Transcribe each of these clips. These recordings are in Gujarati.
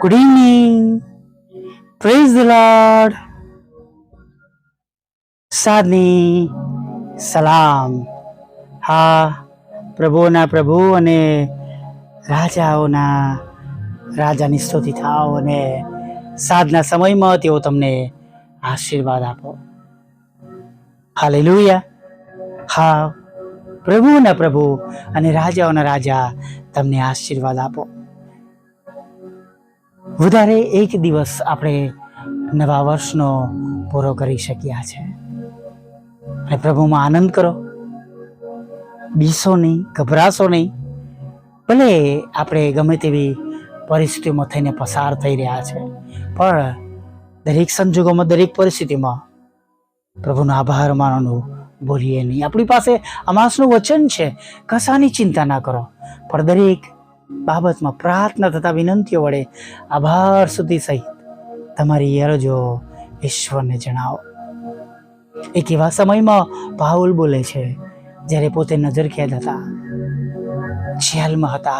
Good evening praise the Lord સાદની સલામ હા પ્રભુઓના પ્રભુ અને રાજાઓના રાજાની સ્તુતિ થાવ અને સાધના સમયમાં તેઓ તમને આશીર્વાદ આપો. હાલેલુયા હા પ્રભુના પ્રભુ અને રાજાઓના રાજા તમને આશીર્વાદ આપો. વધારે એક દિવસ આપણે નવા વર્ષનો પૂરો કરી શક્યા છે. અને પ્રભુમાં આનંદ કરો. બીસો નહીં, ગભરાશો નહીં. ભલે આપણે ગમે તેવી પરિસ્થિતિમાં થઈને પસાર થઈ રહ્યા છે, પણ દરેક સંજોગોમાં, દરેક પરિસ્થિતિમાં પ્રભુનો આભાર માનવાનું ભૂલીએ નહીં. આપણી પાસે અમાસનું વચન છે, કશાની ચિંતા ના કરો. પણ દરેક બાબતમાં પ્રાર્થના તથા વિનંતીઓ વડે આભાર સુધી સહિત તમારી અરજો ઈશ્વરને જણાવો. એક એવા સમયમાં પાઉલ બોલે છે, જ્યારે પોતે નજર કેદ હતા. જેલમાં હતા.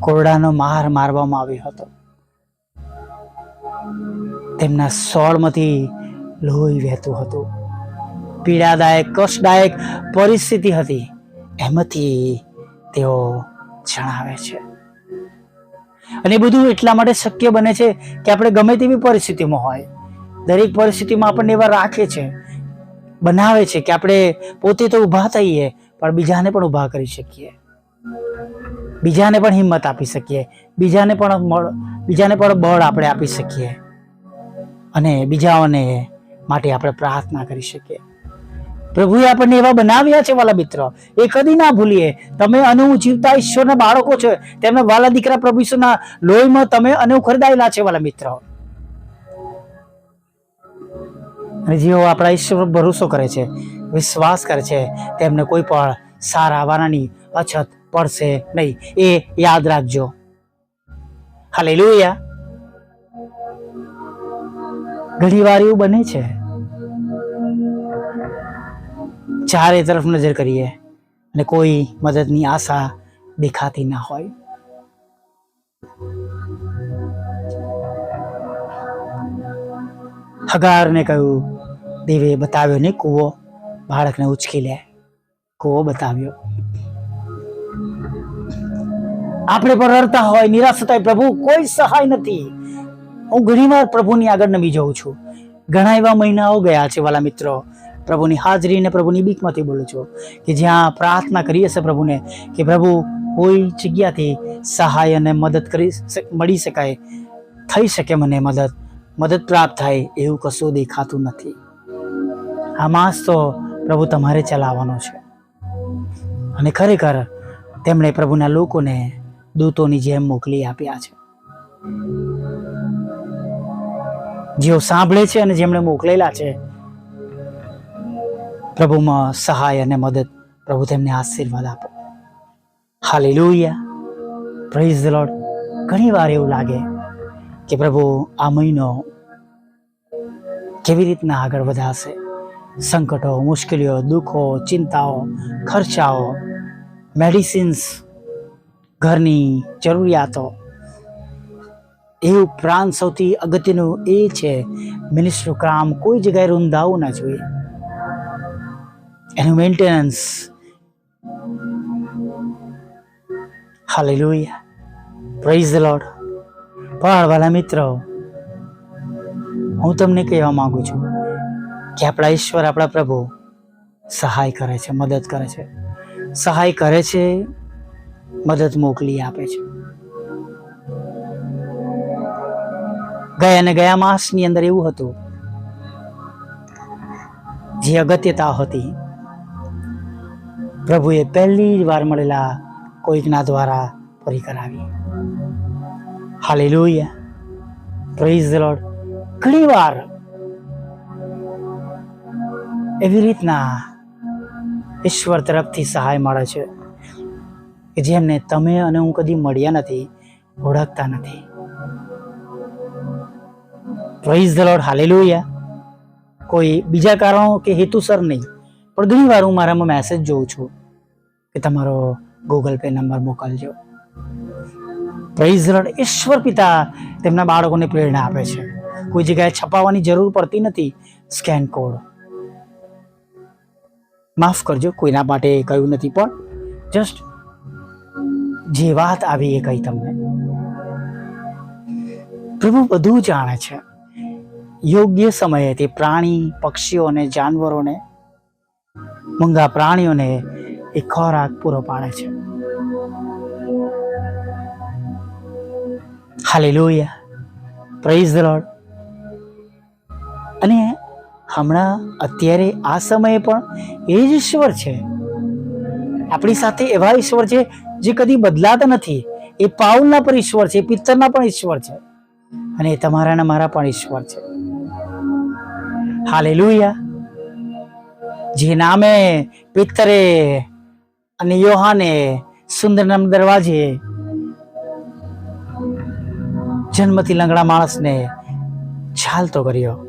કોરડાનો માર મારવામાં આવ્યો હતો. તેમના સોળમાંથી લોહી વહેતું હતું. પીડાદાયક, કષ્ટદાયક પરિસ્થિતિ હતી. એમાંથી તેઓ જણાવે છે. અને એ બધું એટલા માટે શક્ય બને છે કે આપણે ગમે તેવી પરિસ્થિતિમાં હોય, દરેક પરિસ્થિતિમાં આપણને એવા રાખે છે, બનાવે છે કે આપણે પોતે તો ઊભા થઈએ, પણ બીજાને પણ ઊભા કરી શકીએ. બીજાને પણ હિંમત આપી શકીએ, બીજાને પણ બીજાને પણ બળ આપણે આપી શકીએ. અને બીજાઓને માટે આપણે પ્રાર્થના કરી શકીએ. પ્રભુએ આપણને એવા બનાવ્યા છે વાલા મિત્રો. એ કદી ના ભૂલીએ. તમે અને હું જીવતા ઈશ્વરના બાળકો છે. તેમના વાલા દીકરા પ્રભુ ઈશ્વરના લોહીમાં તમે અને હું ખરીદાયેલા છે વાલા મિત્રો. અને જેઓ આપણા ઈશ્વર ભરોસો કરે છે, વિશ્વાસ કરે છે, તેમને કોઈ પણ સારા વાનાની અછત પડશે નહીં. એ યાદ રાખજો. હાલેલુયા. ઘણી વાર એવું બને છે. ચારે તરફ નજર કરીએ અને કોઈ મદદની આશા દેખાતી ના હોય. હગારને કહ્યું, દેવે બતાવ્યો ને કૂવો. બાળકને ઉચકી લે, કૂવો બતાવ્યો. આપણે પણ રડતા હોય, નિરાશ થતા પ્રભુ, કોઈ સહાય નથી. હું ઘણીવાર પ્રભુની આગળ નમી જઉં છું. ઘણા એવા મહિનાઓ ગયા છે, વાલા મિત્રો. પ્રભુની હાજરી અને પ્રભુની બીકમાંથી બોલું છું કે જ્યાં પ્રાર્થના કરીએ છીએ પ્રભુને કે પ્રભુ કોઈ જગ્યાથી સહાય અને મદદ કરી મળી શકાય, થઈ શકે મને મદદ મદદ પ્રાપ્ત થાય એવું કશું દેખાતું નથી. આ માસ તો પ્રભુ તમારે ચલાવવાનો છે. અને ખરેખર તેમણે પ્રભુના લોકોને દૂતોની જેમ મોકલી આપ્યા છે. જેઓ સાંભળે છે અને જેમણે મોકલેલા છે પ્રભુમાં સહાય અને મદદ પ્રભુ તેમને આશીર્વાદ આપો. હાલેલુયા. પ્રેઝ ધ લોર્ડ ઘણી વાર એવું લાગે કે પ્રભુ આ મહિનો કેવી રીતના આગળ વધાશે સંકટો, મુશ્કેલીઓ, દુઃખો, ચિંતાઓ, ખર્ચાઓ મેડિસિન્સ ઘરની જરૂરિયાતો, એ ઉપરાંત સૌથી અગત્યનું એ છે મિનિસ્ટ્રુ કામ કોઈ જગ્યાએ રૂંધાવું ના જોઈએ. એનું maintenance hallelujah praise the Lord પણ વાલા મિત્રો, હું તમને કહેવા માંગુ છું કે આપણા ઈશ્વર, આપણા પ્રભુ સહાય કરે છે, મદદ કરે છે. સહાય કરે છે, મદદ મોકલી આપે છે. ગયા અને ગયા માસની અંદર એવું હતું, જે અગત્યતા હતી પ્રભુએ પહેલી જ વાર મળેલા કોઈકના દ્વારા પૂરી કરાવી. હાલેલુયા. પ્રેઝ લોડ ઘણી વાર એવી રીતના ઈશ્વર તરફથી સહાય મળે છે કે જેમને તમે અને હું કદી મળ્યા નથી, ઓળખતા નથી. Praise the Lord hallelujah. કોઈ બીજા કારણો કે હેતુસર નહીં. પણ ઘણી વાર હું મારામાં મેસેજ જોઉં છું કે તમારો ગૂગલ પે નંબર મોકલજો. પ્રેઝરડ ઈશ્વર પિતા તેમના બાળકોને પ્રેરણા આપે છે. કોઈ જગ્યાએ છપાવવાની જરૂર પડતી નથી. સ્કેન કોડ માફ કરજો, કોઈના માટે કહ્યું નથી, પણ જસ્ટ જે વાત આવી એ કહી તમને. પ્રભુ બધું જાણે છે. યોગ્ય સમયે તે પ્રાણી પક્ષીઓને જાનવરોને મૂંગા પ્રાણીઓને એ ખોરાક પૂરો પાડે છે. હાલેલુયા. પ્રેઝ ધ લોર્ડ અને હમણાં અત્યારે આ સમયે પણ એ જ ઈશ્વર છે. આપણી સાથે એવા ઈશ્વર છે જે કદી બદલાતા નથી. એ પાઉલના પણ ઈશ્વર છે પિત્તરના પણ ઈશ્વર છે. અને એ તમારા મારા પણ ઈશ્વર છે. હાલેલુયા. જે નામે પિત્તરે અને યોહાને સુંદર નામ દરવાજે જન્મથી લંગડા માણસને છાલતો કર્યો.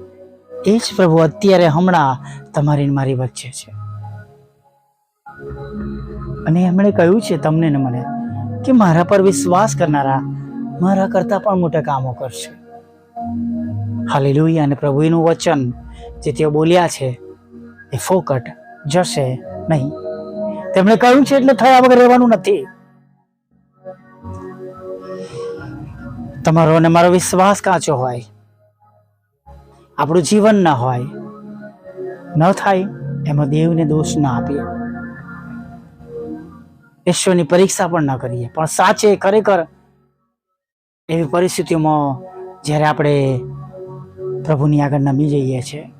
એ જ પ્રભુ અત્યારે હમણાં તમારી મારી વચ્ચે છે. અને એમણે કહ્યું છે તમને ને મને કે મારા પર વિશ્વાસ કરનારા મારા કરતા પણ મોટા કામો કરશે. હાલેલુયા. અને પ્રભુનું વચન જે તેઓ બોલ્યા છે એ ફોકટ જશે નહીં. તેમણે કહ્યું છે એટલે થયા વગર રહેવાનું નથી. તમારો અને મારો વિશ્વાસ કાચો હોય. આપણું જીવન ન હોય. ન થાય એમાં દેવને દોષ ના આપીએ. ઈશ્વરની પરીક્ષા પણ ન કરીએ. પણ સાચે ખરેખર એવી પરિસ્થિતિઓમાં જ્યારે આપણે પ્રભુની આગળ નમી જઈએ છીએ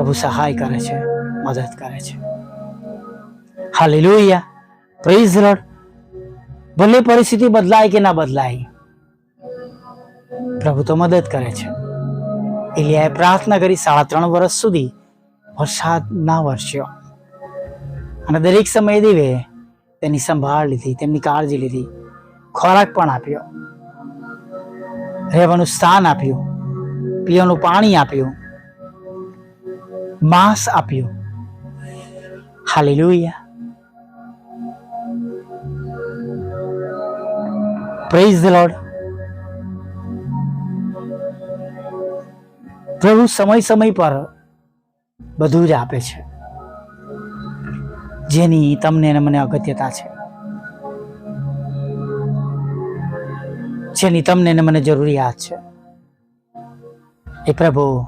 પ્રભુ સહાય કરે છે, મદદ કરે છે. હાલેલુયા. પ્રેઝ લોર્ડ ભલે પરિસ્થિતિ બદલાય કે ના બદલાય, પ્રભુ તો મદદ કરે છે. એલિયાએ પ્રાર્થના કરી સાડા ત્રણ વર્ષ સુધી વરસાદ ના વરસ્યો. અને દરેક સમયે દેવે તેની સંભાળ લીધી, તેમની કાળજી લીધી, ખોરાક પણ આપ્યો, રહેવાનું સ્થાન આપ્યું, પીવાનું પાણી આપ્યું માંસ આપ્યું હાલેલુયા પ્રેઝ ધ લોર્ડ પ્રભુ સમય સમય પર બધું જ આપે છે. જેની તમને અને મને અગત્યતા છે. જેની તમને ને મને જરૂરિયાત છે. એ પ્રભુ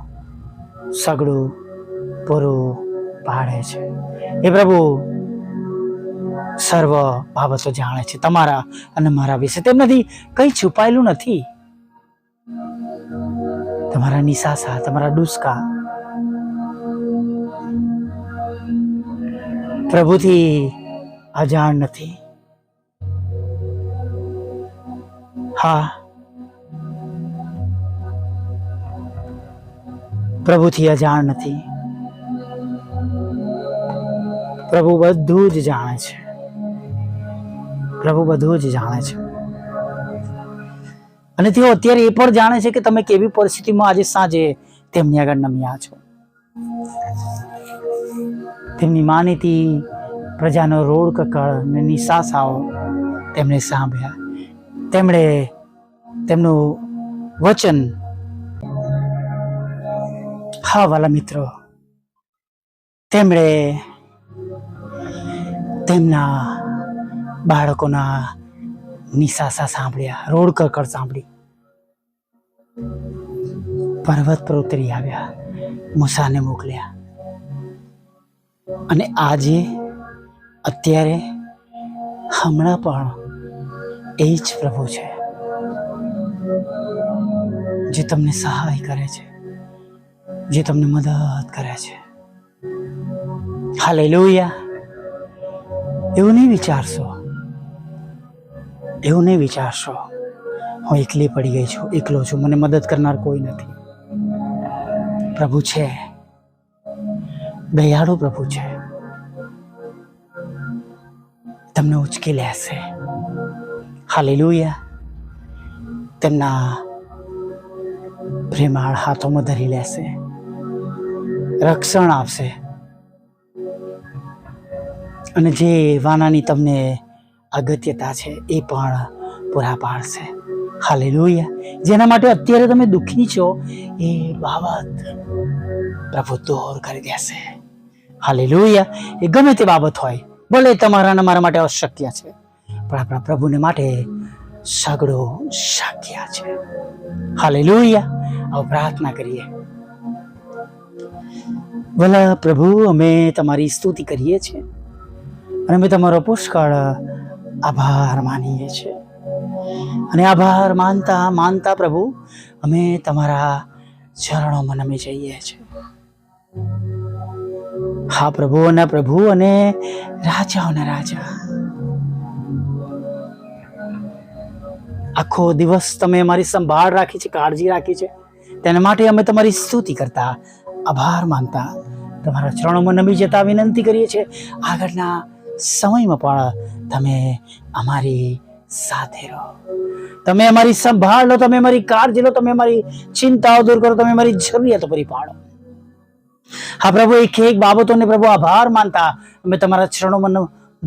સગડું પૂરું પાડે છે. એ પ્રભુ, સર્વ બાબતો જાણે છે તમારા અને મારા વિશે. તેમનાથી કંઈ છુપાયેલું નથી. તમારા નિશાસા, તમારા ડુસકા. પ્રભુથી અજાણ નથી. હા. પ્રભુથી અજાણ નથી. પ્રભુ બધું જ જાણે છે. પ્રભુ બધું જ જાણે છે. અને તેઓ અત્યારે એ પણ જાણે છે કે તમે કેવી પરિસ્થિતિમાં આજે સાંજે તેમની આગળ નમ્યા છો. તેમની માનીતી પ્રજાનો રોડ કકળ અને નિશાસાઓ તેમણે સાંભળ્યા. તેમણે તેમનું વચન હા વાલા મિત્રો, તેમણે તેમના બાળકોના નિશાસા સાંભળ્યા રોડ કરકર સાંભળી. પર્વત પર ઉતરી આવ્યા, મૂસાને મોકલ્યા. અને આજે, અત્યારે, હમણાં પણ એ જ પ્રભુ છે, જે તમને સહાય કરે છે, જે તમને મદદ કરે છે. હાલેલુયા. એવું નહીં વિચારશો. એવું નહીં વિચારશો. હું એકલી પડી ગઈ છું, એકલો છું, મને મદદ કરનાર કોઈ નથી. પ્રભુ છે. દયાળુ પ્રભુ છે. તમને ઉચકી લેશે. હાલેલુયા. તેમના પ્રેમાળ હાથોમાં ધરી લેશે. રક્ષણ આપશે. અને જે વાનાની તમને અગત્યતા છે એ પણ પૂરા પાડશે. હાલેલુયા. જેના માટે અત્યારે તમે દુઃખી છો, એ બાબત પ્રભુ દૂર કરી દેશે. હાલેલુયા. એ ગમે તે બાબત હોય, ભલે તમારા અને મારા માટે અશક્ય છે, પણ આપણા પ્રભુને માટે સગડો શક્ય છે. હાલેલુયા. આવો પ્રાર્થના કરીએ. ભલા પ્રભુ, અમે તમારી સ્તુતિ કરીએ છીએ. અને અમે તમારો પુષ્કળ આભાર માનીએ છીએ. અને આભાર માનતા માનતા પ્રભુ, અમે તમારા ચરણોમાં નમી જઈએ છીએ. હા પ્રભુ અને પ્રભુ અને રાજાઓના રાજા. આખો દિવસ તમે અમારી સંભાળ રાખી છે, કાળજી રાખી છે. તેના માટે અમે તમારી સ્તુતિ કરતા, આભાર માનતા, તમારા ચરણોમાં નમી જતા વિનંતી કરીએ છીએ. આગળના સમયમાં પણ તમે અમારી સાથે રહો. તમે અમારી સંભાળ લો, તમે અમારી કાળજી લો, તમે અમારી ચિંતાઓ દૂર કરો, તમે અમારી જરૂરિયાતો પૂરી પાડો. હા, પ્રભુ, એક એક બાબતોને પ્રભુ આભાર માનતા અમે તમારા ચરણોમાં મને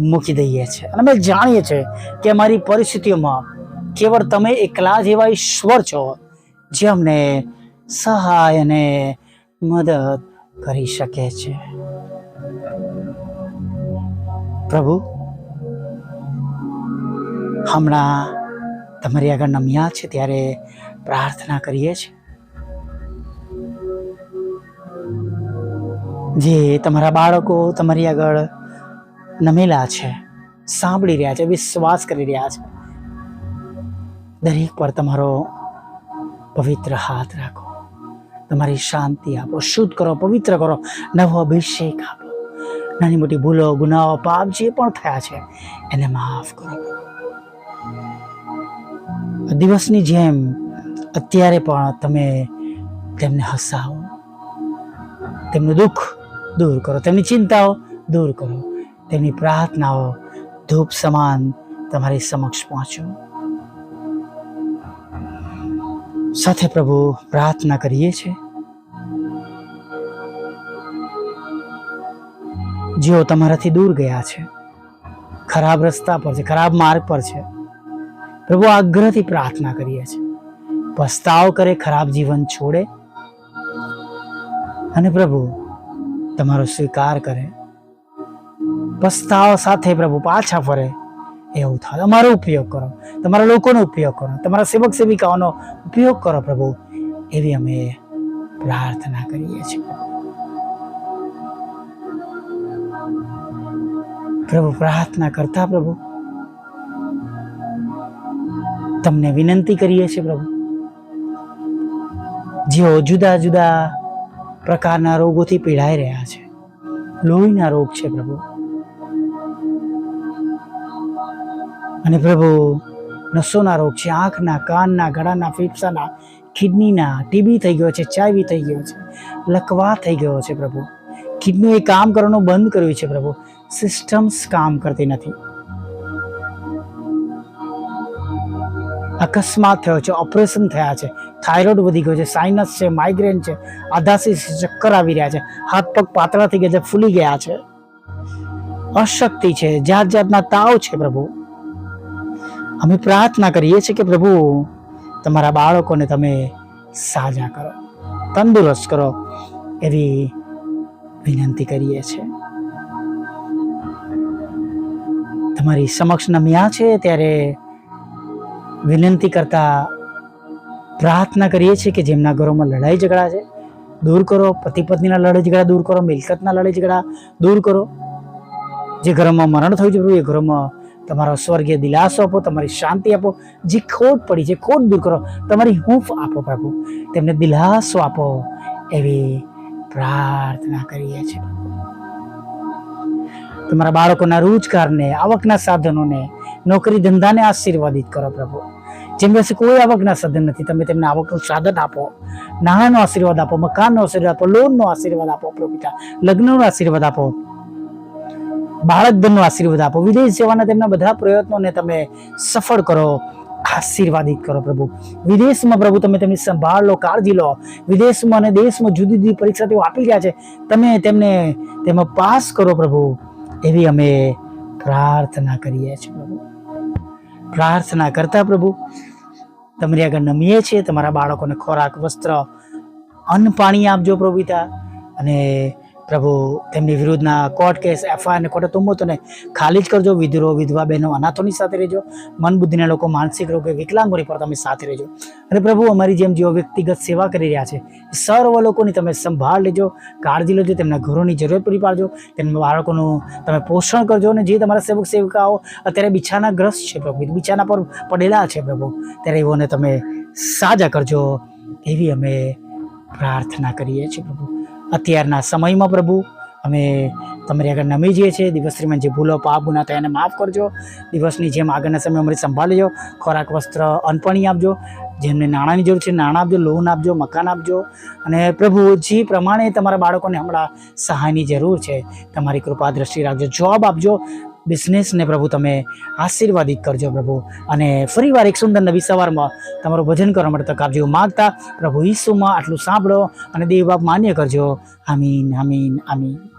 મૂકી દઈએ છીએ. અને અમે જાણીએ છીએ કે અમારી પરિસ્થિતિઓમાં કેવળ તમે એકલા જ એવા ઈશ્વર છો જે અમને સહાય અને મદદ કરી શકે છે. પ્રભુ, હમણાં તમારી આગળ નમ્યા છે ત્યારે પ્રાર્થના કરીએ છીએ જે તમારા બાળકો તમારી આગળ નમેલા છે, સાંભળી રહ્યા છે, વિશ્વાસ કરી રહ્યા છે. દરેક પર તમારો પવિત્ર હાથ રાખો. તમારી શાંતિ આપો, શુદ્ધ કરો, પવિત્ર કરો. નવો અભિષેક આપો. નાની મોટી ભૂલો, ગુનાઓ, પાપ જે પણ થયા છે, એને માફ કરો. દિવસની જેમ અત્યારે પણ તમે તેમને હસાવો. તેમનું દુઃખ દૂર કરો, તેમની ચિંતાઓ દૂર કરો, તેમની પ્રાર્થનાઓ ધૂપ સમાન તમારી સમક્ષ પહોંચો. સાથે પ્રભુ પ્રાર્થના કરીએ છીએ. જેઓ તમારાથી દૂર ગયા છે. ખરાબ રસ્તા પર છે, ખરાબ માર્ગ પર છે. પ્રભુ આગ્રહથી પ્રાર્થના કરીએ છીએ. પસ્તાવ કરે, ખરાબ જીવન છોડે. અને પ્રભુ, તમારો સ્વીકાર કરે. પસ્તાવ સાથે પ્રભુ પાછા ફરે. એવું થાય. અમારો ઉપયોગ કરો. તમારા લોકોનો ઉપયોગ કરો. તમારા સેવક સેવિકાઓનો ઉપયોગ કરો પ્રભુ. એવી અમે પ્રાર્થના કરીએ છીએ. પ્રભુ, પ્રાર્થના કરતા પ્રભુ. તમને વિનંતી કરીએ છીએ પ્રભુ. જેઓ જુદા જુદા પ્રકારના રોગોથી પીડાઈ રહ્યા છે, લોહીના રોગ છે પ્રભુ. અને પ્રભુ, નસોના રોગ છે, આંખના, કાનના, ગળાના, ફેફસાના, કિડનીના, ટીબી થઈ ગયો છે ચાઈવી થઈ ગયો છે, લકવા થઈ ગયો છે પ્રભુ. કિડનીએ કામ કરવાનું બંધ કર્યું છે પ્રભુ. સિસ્ટમ્સ કામ કરતી નથી. અકસ્માત થયો છે ઓપરેશન થયા છે થાઇરોઇડ વધી ગયો છે સાઇનસ છે માઇગ્રેન છે આધાસી ચક્કર આવી રહ્યા છે, હાથ પગ પાતળા થઈ ગયા છે, ફૂલી ગયા છે. અશક્તિ છે, જાત જાતના તાવ છે પ્રભુ. અમે પ્રાર્થના કરીએ છીએ કે પ્રભુ, તમારા બાળકોને તમે સાજા કરો, તંદુરસ્ત કરો એવી વિનંતી કરીએ છીએ. તમારી સમક્ષ નમ્યા છે ત્યારે વિનંતી કરતા પ્રાર્થના કરીએ છીએ કે જેમના ઘરોમાં લડાઈ ઝઘડા છે, દૂર કરો. પતિ પત્નીના લડાઈ ઝઘડા દૂર કરો. મિલકતના લડાઈ ઝઘડા દૂર કરો. જે ઘરોમાં મરણ થયું જરૂર એ ઘરોમાં તમારો સ્વર્ગીય દિલાસો આપો, તમારી શાંતિ આપો. જે ખોટ પડી છે, ખોટ દૂર કરો. તમારી હૂંફ આપો પ્રભુ. તેમને દિલાસો આપો એવી પ્રાર્થના કરીએ છીએ. તમારા બાળકોના રોજગારને, આવકના સાધનોને, નોકરી ધંધાને આશીર્વાદિત કરો પ્રભુ. જેમ પાસે કોઈ આવકના સાધન નથી, તમે તેમને આવકનું સાધન આપો. નાણાંનો આશીર્વાદ આપો, મકાનનો આશીર્વાદ આપો, લોનનો આશીર્વાદ આપો, પ્રભુ પિતા. લગ્નનો આશીર્વાદ આપો. બાળક ધનનો આશીર્વાદ આપો. વિદેશ જવાના તેમના બધા પ્રયત્નોને તમે સફળ કરો, આશીર્વાદિત કરો પ્રભુ. વિદેશમાં પ્રભુ તમે તેમની સંભાળ લો, કાળજી લો. વિદેશમાં અને દેશમાં જુદી જુદી પરીક્ષા તેઓ આપી ગયા છે. તમે તેમને તેમાં પાસ કરો પ્રભુ. એવી અમે પ્રાર્થના કરીએ છીએ પ્રભુ. પ્રાર્થના કરતા પ્રભુ તમારી આગળ નમીએ છીએ, તમારા બાળકોને ખોરાક, વસ્ત્ર, અન્ન, પાણી આપજો પ્રભુતા અને પ્રભુ તેમની વિરુદ્ધના કોર્ટ કેસ એફઆઈઆર કોર્ટે તુંબોતોને ખાલી જ કરજો, વિધુરો, વિધવા બહેનો અનાથોની સાથે રહેજો. મન બુદ્ધિના લોકો, માનસિક રોગે, વિકલાંગોની પર તમે સાથે રહેજો. અને પ્રભુ, અમારી જેમ જેઓ વ્યક્તિગત સેવા કરી રહ્યા છે, સર્વ લોકોની તમે સંભાળ લેજો, કાળજી લેજો, તેમના ઘરોની જરૂરત પૂરી પાડજો તેમના બાળકોનું તમે પોષણ કરજો અને જે તમારા સેવક, સેવિકાઓ અત્યારે બિછાના ગ્રસ્ત છે પ્રભુ, બિછાના પર પડેલા છે પ્રભુ, ત્યારે એઓને તમે સાજા કરજો, એવી અમે પ્રાર્થના કરીએ છીએ પ્રભુ. અત્યારના સમયમાં પ્રભુ, અમે તમારી આગળ નમી જઈએ છીએ. દિવસ દરમિયાન જે ભૂલો, પાપ, ગુના થયા એને માફ કરજો. દિવસની જેમ આગળના સમય અમારી સંભાળ લેજો ખોરાક, વસ્ત્ર અનપણી આપજો. જેમને નાણાંની જરૂર છે, નાણાં આપજો, લોન આપજો, મકાન આપજો. અને પ્રભુ, જે પ્રમાણે તમારા બાળકોને હમણાં સહાયની જરૂર છે, તમારી કૃપા દ્રષ્ટિ રાખજો જોબ આપજો. બિઝનેસને પ્રભુ તમે આશીર્વાદિત કરજો પ્રભુ. અને ફરીવાર એક સુંદર નવી સવારમાં તમારું ભજન કરવા માટે તક આપજો. માગતા પ્રભુ ઈસુમાં આટલું સાંભળો અને દેવ બાપ માન્ય કરજો. આમીન આમીન આમીન.